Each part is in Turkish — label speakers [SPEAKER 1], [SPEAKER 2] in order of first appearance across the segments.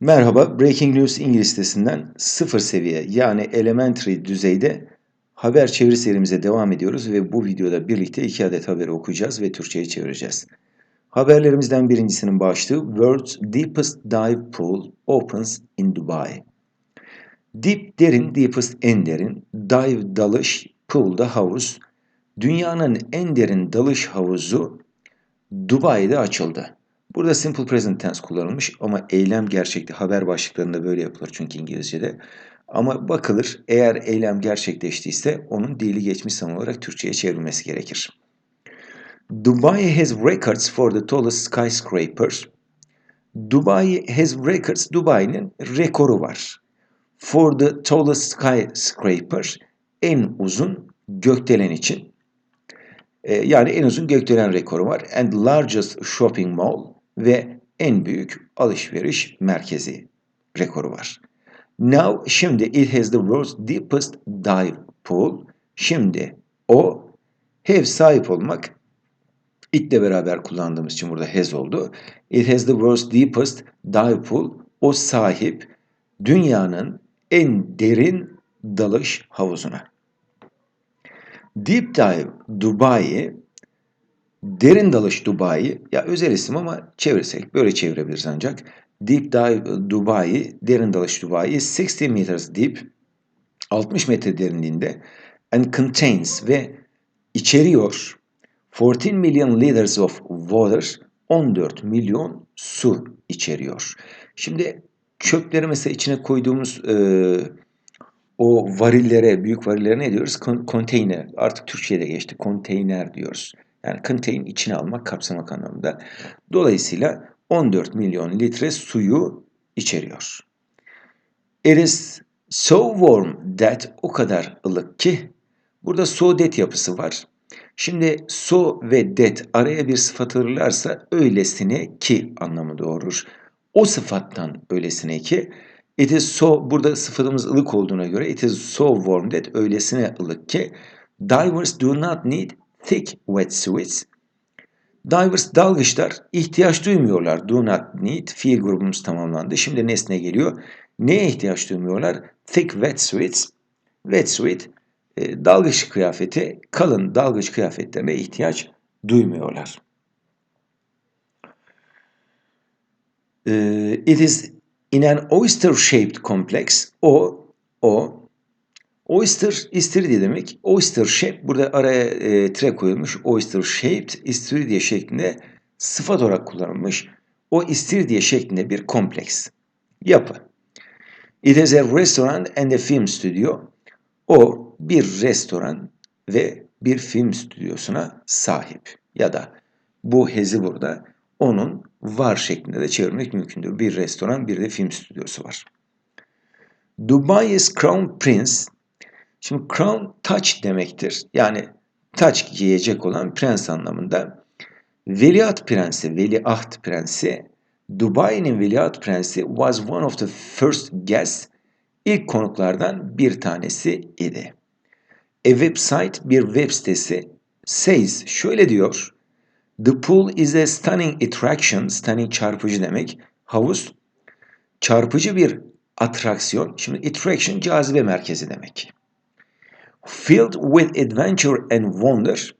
[SPEAKER 1] Merhaba, Breaking News İngiliz sitesinden sıfır seviye yani elementary düzeyde haber çeviri serimize devam ediyoruz ve bu videoda birlikte iki adet haberi okuyacağız ve Türkçe'ye çevireceğiz. Haberlerimizden birincisinin başlığı World's Deepest Dive Pool Opens in Dubai. Deep derin, deepest en derin, dive dalış, pool da havuz. Dünyanın en derin dalış havuzu Dubai'de açıldı. Burada simple present tense kullanılmış ama eylem gerçekti. Haber başlıklarında böyle yapılır çünkü İngilizce'de. Ama bakılır eğer eylem gerçekleştiyse onun dili geçmiş zaman olarak Türkçe'ye çevrilmesi gerekir. Dubai has records for the tallest skyscrapers. Dubai has records. Dubai'nin rekoru var. For the tallest skyscraper en uzun gökdelen için. Ee, yani en uzun gökdelen rekoru var. And largest shopping mall ve en büyük alışveriş merkezi rekoru var. Now şimdi it has the world's deepest dive pool. Şimdi o have sahip olmak de beraber kullandığımız için burada has oldu. It has the world's deepest dive pool. O sahip dünyanın en derin dalış havuzuna. Deep Dive Dubai, derin dalış Dubai, ya özel isim ama çevirsek böyle çevirebiliriz ancak. Deep Dive Dubai, derin dalış Dubai, 60 meters deep, 60 metre derinliğinde and contains ve içeriyor 14 million liters of water, 14 milyon su içeriyor. Şimdi çöpleri mesela içine koyduğumuz e, o varillere, büyük varillere ne diyoruz? Konteyner. Artık Türkçe'de geçti. Konteyner diyoruz. Yani contain içine almak, kapsamak anlamında. Dolayısıyla 14 milyon litre suyu içeriyor. It is so warm that o kadar ılık ki burada so that yapısı var. Şimdi so ve that araya bir sıfat alırlarsa öylesine ki anlamı doğurur. O sıfattan öylesine ki It is so, burada sıfatımız ılık olduğuna göre it is so warm that öylesine ılık ki divers do not need thick wetsuits. Divers dalgıçlar ihtiyaç duymuyorlar. Do not need fiil grubumuz tamamlandı. Şimdi nesne geliyor. Neye ihtiyaç duymuyorlar? Thick wetsuits. Wetsuit e, dalgıç kıyafeti, kalın dalgıç kıyafetlerine ihtiyaç duymuyorlar. E, it is In an oyster-shaped complex, o, o, oyster istiridye demek. Oyster shape, burada araya e, tire koyulmuş. Oyster shaped, istiridye şeklinde sıfat olarak kullanılmış. O istiridye şeklinde bir kompleks, yapı. It has a restaurant and a film studio. O bir restoran ve bir film stüdyosuna sahip. Ya da bu hezi burada onun var şeklinde de çevirmek mümkündür. Bir restoran, bir de film stüdyosu var. Dubai's Crown Prince, şimdi crown taç demektir. Yani taç giyecek olan prens anlamında. Veliaht Prensi, Veliaht Prensi, Dubai'nin Veliaht Prensi was one of the first guests, ilk konuklardan bir tanesi idi. A website, bir web sitesi says, şöyle diyor, The pool is a stunning attraction. Stunning çarpıcı demek. Havuz çarpıcı bir atraksiyon. Şimdi attraction cazibe merkezi demek. Filled with adventure and wonder.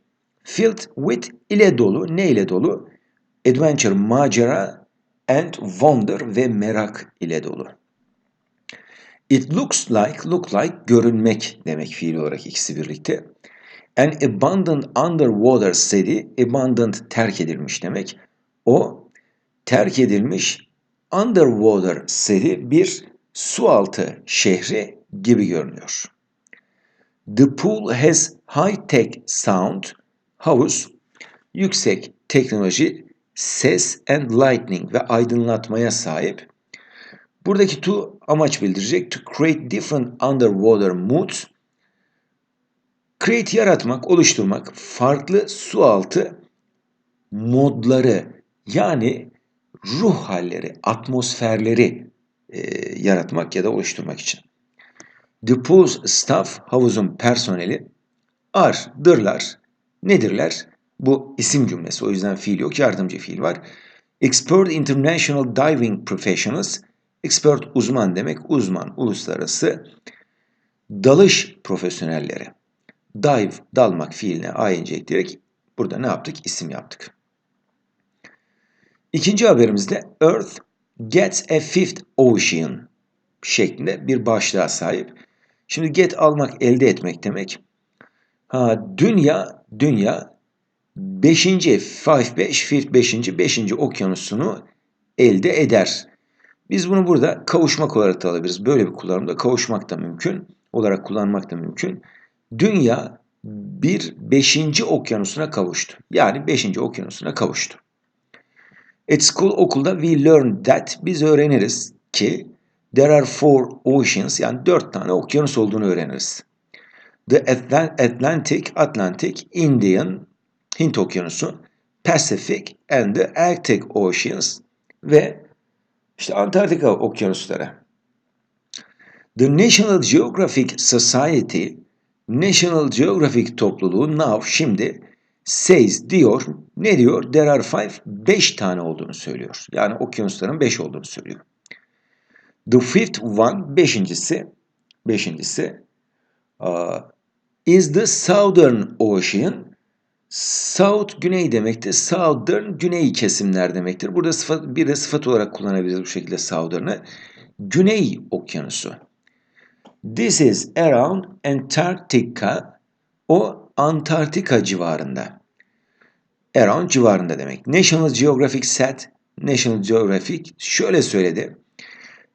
[SPEAKER 1] Filled with ile dolu. Ne ile dolu? Adventure, macera and wonder ve merak ile dolu. It looks like, look like görünmek demek fiil olarak ikisi birlikte. An abandoned underwater city, abandoned terk edilmiş demek. O terk edilmiş underwater city bir su altı şehri gibi görünüyor. The pool has high-tech sound. Havuz yüksek teknoloji, ses and lightning ve aydınlatmaya sahip. Buradaki to amaç bildirecek. To create different underwater moods Create yaratmak, oluşturmak, farklı su altı modları yani ruh halleri, atmosferleri e, yaratmak ya da oluşturmak için. The pool's staff, havuzun personeli, ardırlar. Nedirler? Bu isim cümlesi, o yüzden fiil yok, yardımcı fiil var. Expert International Diving Professionals, Expert uzman demek uzman, uluslararası dalış profesyonelleri. Dive, dalmak fiiline ing ekleyerek burada ne yaptık? İsim yaptık. İkinci haberimizde Earth gets a fifth ocean şeklinde bir başlığa sahip. Şimdi get almak, elde etmek demek. Ha, dünya, dünya 5. 5 5 fifth 5. 5. okyanusunu elde eder. Biz bunu burada kavuşmak olarak da alabiliriz. Böyle bir kullanımda kavuşmak da mümkün. Olarak kullanmak da mümkün. Dünya bir beşinci okyanusuna kavuştu. Yani beşinci okyanusuna kavuştu. At school okulda we learn that biz öğreniriz ki there are four oceans yani dört tane okyanus olduğunu öğreniriz. The Atlantic, Atlantic, Indian, Hint okyanusu, Pacific and the Arctic Oceans ve işte Antarktika okyanusları. The National Geographic Society, National Geographic topluluğu now şimdi says diyor, ne diyor? There are five, beş tane olduğunu söylüyor. Yani okyanusların beş olduğunu söylüyor. The fifth one, beşincisi, beşincisi uh, is the Southern Ocean. South güney demektir. Southern güney kesimler demektir. Burada sıfat, bir de sıfat olarak kullanabiliriz bu şekilde Southern'ı. Güney okyanusu. This is around Antarctica. O Antarktika civarında. Around civarında demek. National Geographic said, National Geographic şöyle söyledi.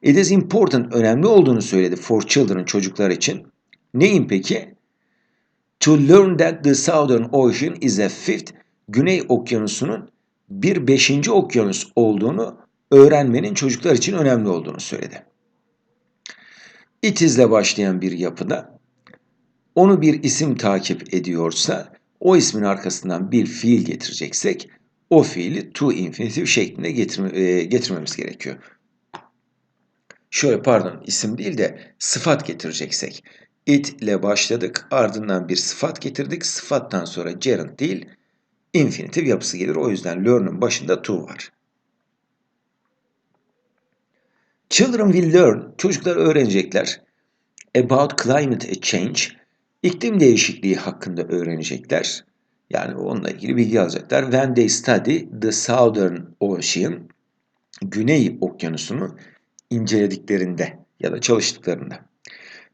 [SPEAKER 1] It is important, önemli olduğunu söyledi for children, çocuklar için. Neyin peki? To learn that the Southern Ocean is a fifth, Güney Okyanusu'nun bir beşinci okyanus olduğunu öğrenmenin çocuklar için önemli olduğunu söyledi. It is'le başlayan bir yapıda onu bir isim takip ediyorsa o ismin arkasından bir fiil getireceksek o fiili to infinitive şeklinde getirme, e, getirmemiz gerekiyor. Şöyle pardon isim değil de sıfat getireceksek. It ile başladık ardından bir sıfat getirdik. Sıfattan sonra gerund değil infinitive yapısı gelir. O yüzden learn'ın başında to var. Children will learn, çocuklar öğrenecekler. About climate change, iklim değişikliği hakkında öğrenecekler. Yani onunla ilgili bilgi alacaklar. When they study the Southern Ocean, Güney Okyanusu'nu incelediklerinde ya da çalıştıklarında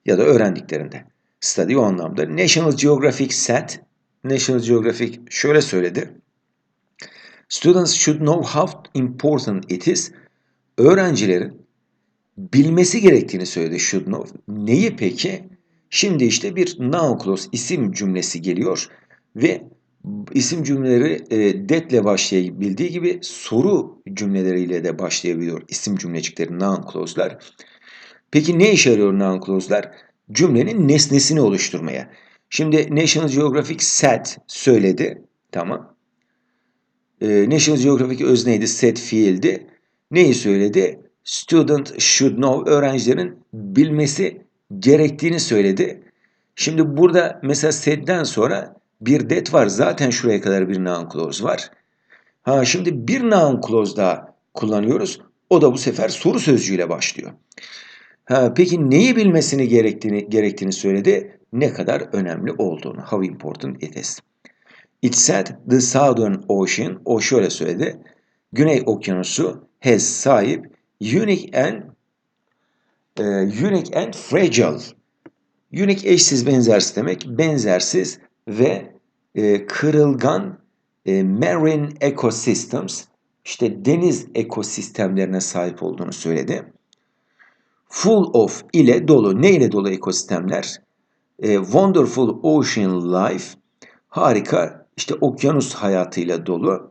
[SPEAKER 1] ya da öğrendiklerinde. Study o anlamda. National Geographic said, National Geographic şöyle söyledi. Students should know how important it is. Öğrencilerin bilmesi gerektiğini söyledi should know. Neyi peki? Şimdi işte bir noun clause isim cümlesi geliyor ve isim cümleleri e, detle başlayabildiği gibi soru cümleleriyle de başlayabiliyor isim cümlecikleri noun clause'lar. Peki ne işe yarıyor noun clause'lar? Cümlenin nesnesini oluşturmaya. Şimdi National Geographic said söyledi. Tamam. Ee, National Geographic özneydi, said fiildi. Neyi söyledi? Student should know, öğrencilerin bilmesi gerektiğini söyledi. Şimdi burada mesela said'den sonra bir that var. Zaten şuraya kadar bir noun clause var. Ha şimdi bir noun clause daha kullanıyoruz. O da bu sefer soru sözcüğüyle başlıyor. Ha, peki neyi bilmesini gerektiğini, gerektiğini söyledi. Ne kadar önemli olduğunu. How important it is. It said the Southern Ocean, o şöyle söyledi. Güney Okyanusu has sahip unique and e, unique and fragile. Unique eşsiz benzersiz demek. Benzersiz ve e, kırılgan e, marine ecosystems işte deniz ekosistemlerine sahip olduğunu söyledi. Full of ile dolu. Ne ile dolu ekosistemler? E, wonderful ocean life. Harika işte okyanus hayatıyla dolu.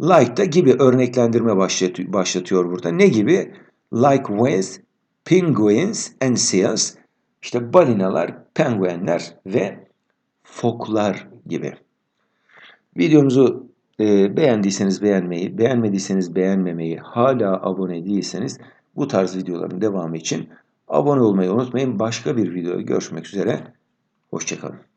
[SPEAKER 1] Like da gibi örneklendirme başlatıyor, başlatıyor burada. Ne gibi? Like whales, penguins and seals. İşte balinalar, penguenler ve foklar gibi. Videomuzu e, beğendiyseniz beğenmeyi, beğenmediyseniz beğenmemeyi, hala abone değilseniz bu tarz videoların devamı için abone olmayı unutmayın. Başka bir videoda görüşmek üzere. Hoşçakalın.